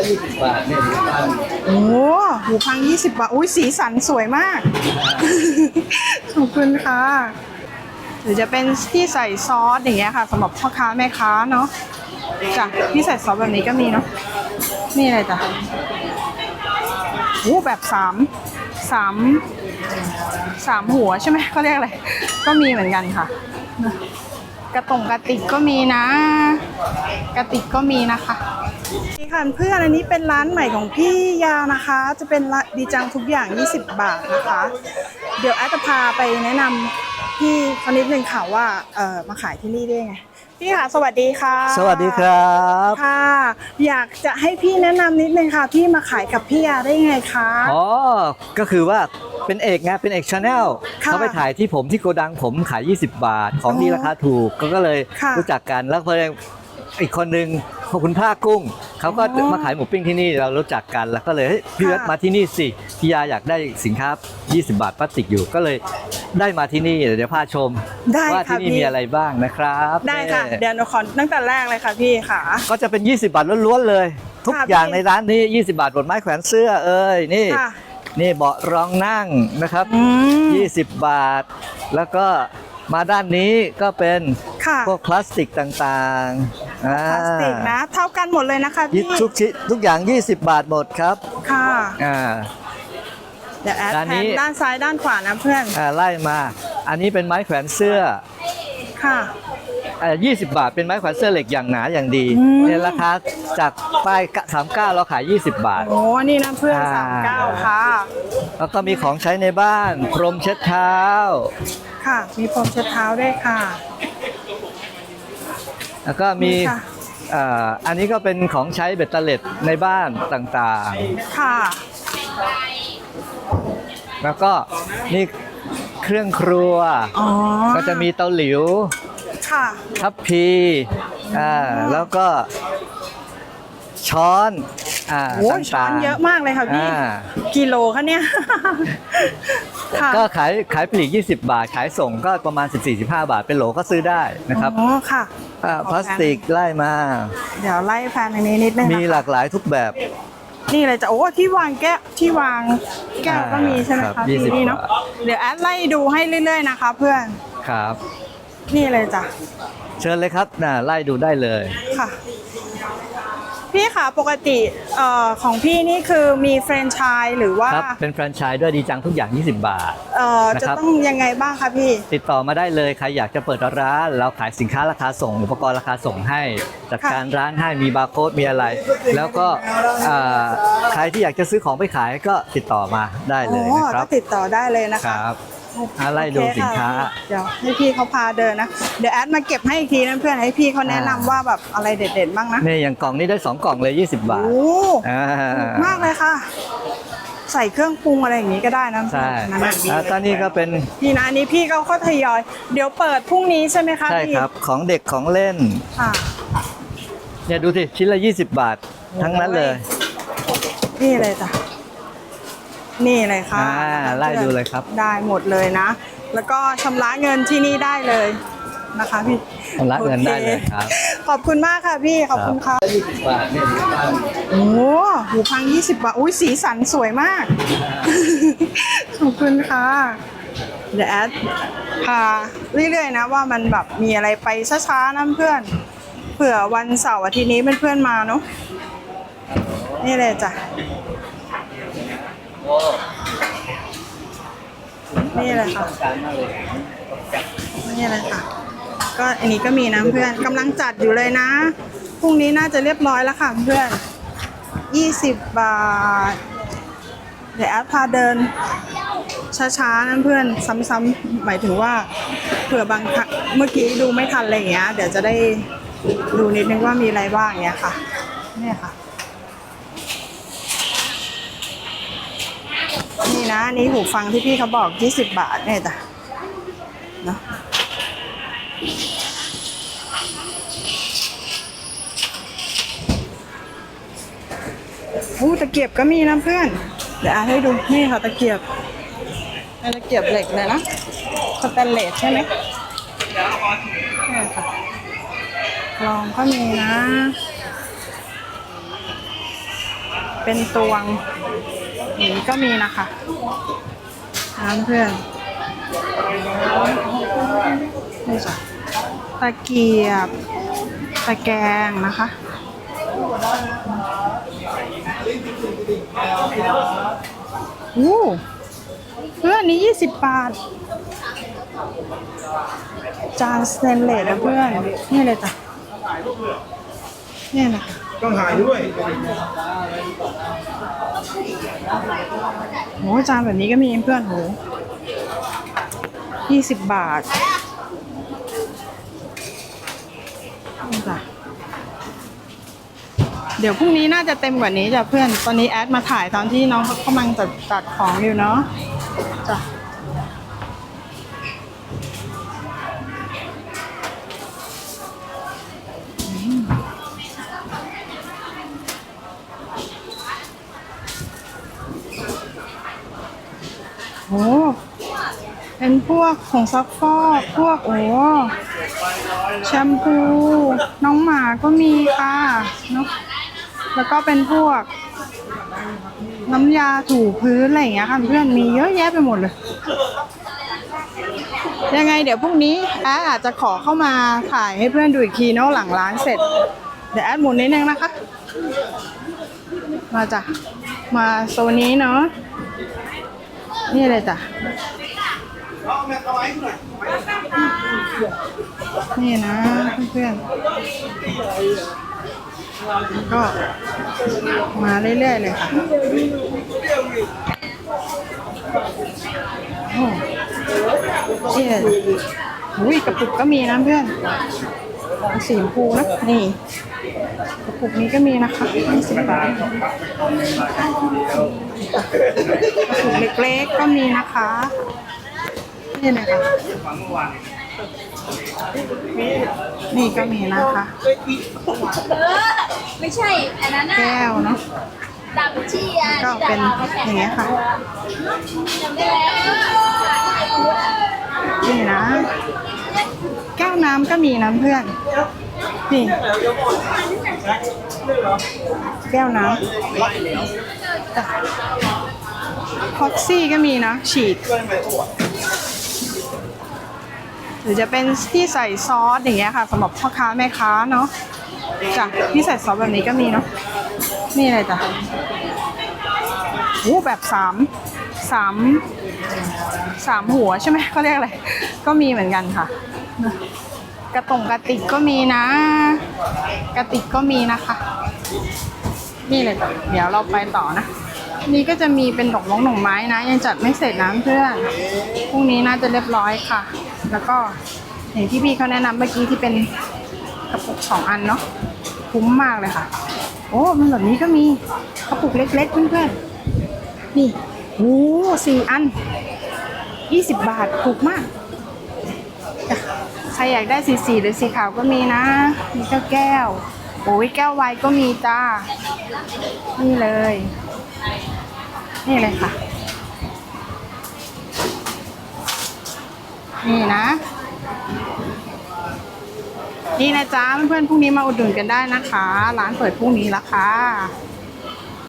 ยี่สิบบาทเนี่ยหมูปังโอ้หูพัง20บาท อุ้ยสีสันสวยมาก ขอบคุณค่ะ หรือจะเป็นที่ใส่ซอสอย่างเงี้ยค่ะสำหรับพ่อค้าแม่ค้าเนาะจ้ะที่ใส่ซอสแบบนี้ก็มีเนาะนี่อะไรจ้ะโอ้แบบสามสามสามหัวใช่ไหมเขาเรียกอะไร ก็มีเหมือนกันค่ะ กระตงกระติกก็มีนะ กระติกก็มีนะคะ นี่ค่ะเพื่อนอันนี้เป็นร้านใหม่ของพี่ยานะคะ จะเป็นร้านดีจังทุกอย่าง 20 บาทนะคะ เดี๋ยวแอดจะพาไปแนะนำพี่คนนิดนึงค่ะว่าเออมาขายที่นี่ได้ไงพี่ค่ะสวัสดีค่ะสวัสดีครับ ค่ะ อยากจะให้พี่แนะนำนิดนึงค่ะพี่มาขายกับพี่ยาได้ไงคะ อ๋อ ก็คือว่าเป็นเอกไงเป็นเอกชาแนลค่ะเขาไปถ่ายที่ผมที่โกดังผมขาย 20 บาท ของดีอ๋อราคาถูกก็ก็เลยค่ะ รู้จักกันแล้วพออีกคนนึง คุณภาคกุ้งเขาก็อ๋อมาขายหมูปิ้งที่นี่เรารู้จักกันแล้วก็เลยเฮ้ยพี่ค่ะเวทมาที่นี่สิพี่ยาอยากได้สินค้า 20 บาทพลาสติกอยู่ก็เลยได้มาที่นี่เดี๋ยวพาชมได้ว่าค่ะที่นี่พี่ มีอะไรบ้างนะครับได้ค่ะนี่เดี๋ยวหนูขอตั้งแต่แรกเลยค่ะพี่ค่ะ ก็จะเป็น 20 บาทล้วนๆเลย ทุกค่ะอย่างพี่ ในร้านนี้ 20 บาทบนไม้แขวนเสื้อเอ้ยนี่ ค่ะ นี่เบาะรองนั่งนะครับ อืม 20 บาท แล้วก็มาด้านนี้ก็เป็นค่ะ พวกพลาสติกต่างๆ อ่าพลาสติกนะ เท่ากันหมดเลยนะคะยึพี่ดทุกชิ้นทุกอย่าง 20 บาทหมดครับค่ะอ่า เดี๋ยวแอดด้านแทนี้ นด้านซ้ายด้านขวานะเพื่อนอ่าไล่มา อันนี้เป็นไม้แขวนเสื้อค่ะ อ่า20 บาท เป็นไม้แขวนเสื้อเหล็กอย่างหนาอย่างดีอืมเนี่ยราคาจากป้าย39เราขาย 20 บาท โอ้นี่นะเพื่อนอ่า สามเก้าค่ะแล้วก็มีของใช้ในบ้าน พรมเช็ดเท้า ค่ะ มีพรมเช็ดเท้าด้วยค่ะ แล้วก็มีนี่ค่ะเอ่ออันนี้ก็เป็นของใช้เบ็ดเตล็ดในบ้านต่างค่ะ ๆ แล้วก็นี่เครื่องครัว อ๋อก็จะมีเตาหลิว ค่ะ ทัพพีอ่าแล้วก็ช้อน อ่าโอ้ต่างๆช้อนเยอะมากเลยค่ะพี่ อ่ากิโลคะเนี่ย ค่ะก็ขายขายปลีก 20 บาท ขายส่งก็ประมาณ 14-15 บาท เป็นโหลก็ซื้อได้นะครับอ๋อค่ะาพลาสติกไล่มา เดี๋ยวไล่แฟนอันนี้นิดนึงมีนะหคะลากหลายทุกแบบ นี่เลยจ้ะโอ้ที่วางแก้วที่วางแก้วก็มีใช่ไหมครัคะบที่20นี่เนาะบาท เดี๋ยวแอดไล่ดูให้เรื่อยๆนะคะ เพื่อนครับ นี่เลยจ้ะเชิญเลยครับน่ะไล่ดูได้เลย ค่ะ พี่คะปกติเอ่อของพี่นี่คือมีแฟรนไชส์หรือว่าครับเป็นแฟรนไชส์ด้วยดีจังทุกอย่าง 20 บาท เอ่อนะจะครับ ต้องยังไงบ้างคะพี่ ติดต่อมาได้เลยใครอยากจะเปิดร้าน เราขายสินค้าราคาส่ง อุปกรณ์ราคาส่งให้จัดการร้านให้มีบาร์โค้ดมีอะไร แล้วก็อ่าใครที่อยากจะซื้อของไปขายก็ติดต่อมาได้เลยนะคอ๋อรับก็ติดต่อได้เลยนะคคะ รับ อะไล่ดูโอเคสินค้าะเดี๋ยวให้พี่เขาพาเดินนะ เดี๋ยวแอดมาเก็บให้อีกทีนะเพื่อนให้พี่เขาแนะนำอ่าว่าแบบอะไรเด็ดๆบ้างนะเนี่ยอย่างกล่องนี้ได้ 2 กล่องเลย 20 บาทโอ้อ่าถูกมากเลยค่ะ ใส่เครื่องปรุงอะไรอย่างนี้ก็ได้นะใช่นั่นน่ะแล้วตอนนี้ก็เป็นพี่นะอันนี้พี่เขาก็ทยอย เดี๋ยวเปิดพรุ่งนี้ใช่ไหมคะใช่พี่ครับของเด็กของเล่น ค่ะ เนี่ยดูสิชิ้นละ 20 บาท ทั้งนั้นเลย นี่เลยจ้ะ นี่เลยค่ะอ่าไล่ดูเลยครับ ได้หมดเลยนะ แล้วก็ชำระเงินที่นี่ได้เลยนะคะพี่ชำระเงินได้เลยโอครับ ขอบคุณมากค่ะพี่ ขอบคุณค่ะ20บาทเนี่ยหมูปังโอ้หูพัง20บาท อุ้ยสีสันสวยมาก ขอบคุณค่ะเดี๋ยวแอดพาเรื่อยๆนะว่ามันแบบมีอะไรไปช้าๆนะเพื่อน เผื่อวันเสาร์อาทิตย์นี้เพื่อนๆมาเนาะนี่เลยจ้ะ นี่เลยค่ะนี่เลยค่ะ ก็อันนี้ก็มีนะเพื่อนกำลังจัดอยู่เลยนะ พรุ่งนี้น่าจะเรียบร้อยแล้วค่ะเพื่อน 20 บาท เดี๋ยวแอดพาเดิน ช้าๆนะเพื่อนซ้ำๆหมายถึงว่าเผื่อบางครั้งเมื่อกี้ดูไม่ทันอะไรอย่างเงี้ย เดี๋ยวจะได้ดูนิดนึงว่ามีอะไรบ้างอย่างเงี้ยค่ะเนี่ยค่ะ นี่นะนี่หูฟังที่พี่เขาบอก 20 บาทเนี่ยจ้ะเนาะอู้ตะเกียบก็มีนะเพื่อน เดี๋ยวอาให้ดูนี่ค่ะตะเกียบเป็นตะเกียบเหล็กเลยนะสแตนเลสใช่ไหมนี่ค่ะลองก็มีนะ เป็นตวง อย่างนี้ก็มีนะคะน้ำเพื่อนนี่จ้ะตะเกียบ ตะแกรงนะคะอู้เพื่อนอันนี้20บาท จานสเตนเลสนะเพื่อน นี่เลยจ้ะนี่นะคะ ต้องถ่ายด้วยโหจานแบบนี้ก็มีเพื่อนโหยี่สิบบาทจ้ะเดี๋ยวพรุ่งนี้น่าจะเต็มกว่านี้จ้ะเพื่อน ตอนนี้แอดมาถ่ายตอนที่น้องเขากำลังจัดจัดของอยู่เนาะจ้ะ โหเป็นพวกผงซักฟอกพวกโอ้แชมพู น้องหมาก็มีค่ะเนาะแล้วก็เป็นพวก น้ำยาถูพื้นอะไรอย่างเงี้ยค่ะเพื่อนมีเยอะแยะไปหมดเลย ยังไงเดี๋ยวพรุ่งนี้แอดอาจจะขอเข้ามาถ่ายให้เพื่อนดูอีกทีเนาะหลังร้านเสร็จ เดี๋ยวแอดหมุนนิดนึงนะคะ มาจ้ะมาโซนนี้เนาะ นี่เลยจ้ะนี่นะเพื่อนๆก็มาเรื่อยๆเลยค่ะโอ้เลยอุ้ยกระปุกก็มีนะเพื่อนสีชมพูนะนี่ กระปุกนี้ก็มีนะคะ20บาทกระปุกเล็กๆก็มีนะคะนี่เลยค่ะนี่ก็มีนะคะไม่ใช่อันนั้นน่ะแก้วเนาะดำชีอะก็เป็นอย่างเงี้ยค่ะจำได้แล้วนี่นะ แก้วน้ำก็มีนะเพื่อน นี่แก้วน้ำพ็อกซี่ก็มีนะ ฉีด หรือจะเป็นที่ใส่ซอสอย่างเงี้ยค่ะสำหรับพ่อค้าแม่ค้าเนาะจ้ะที่ใส่ซอสแบบนี้ก็มีเนาะนี่เลยจ้ะโอ้แบบสามสามสามหัวใช่ไหมเขาเรียกอะไร ก็มีเหมือนกันค่ะ กระตงกระติกก็มีนะ กระติกก็มีนะคะ นี่เลยเดี๋ยวเราไปต่อนะ นี่ก็จะมีเป็นดอกมงดอกไม้นะ ยังจัดไม่เสร็จนะเพื่อนพรุ่งนี้น่าจะเรียบร้อยค่ะ แล้วก็อย่างที่พี่เขาแนะนำเมื่อกี้ที่เป็นกระปุกสองอันเนาะคุ้มมากเลยค่ะ โอ้มันแบบนี้ก็มีกระปุกเล็กๆเพื่อนๆนี่โอ้สี่อันยี่สิบบาทถูกมากจ้ะ รอยากได้สีสีหรือสีขาวก็มีนะ มีแก้วแก้ว โอ้ยแก้วไวก็มีจ้า นี่เลย นี่เลยค่ะ นี่นะ นี่นะจ๊ะเพื่อนๆพรุ่งนี้มาอุดหนุนกันได้นะคะ ร้านเปิดพรุ่งนี้ล้วค่ะ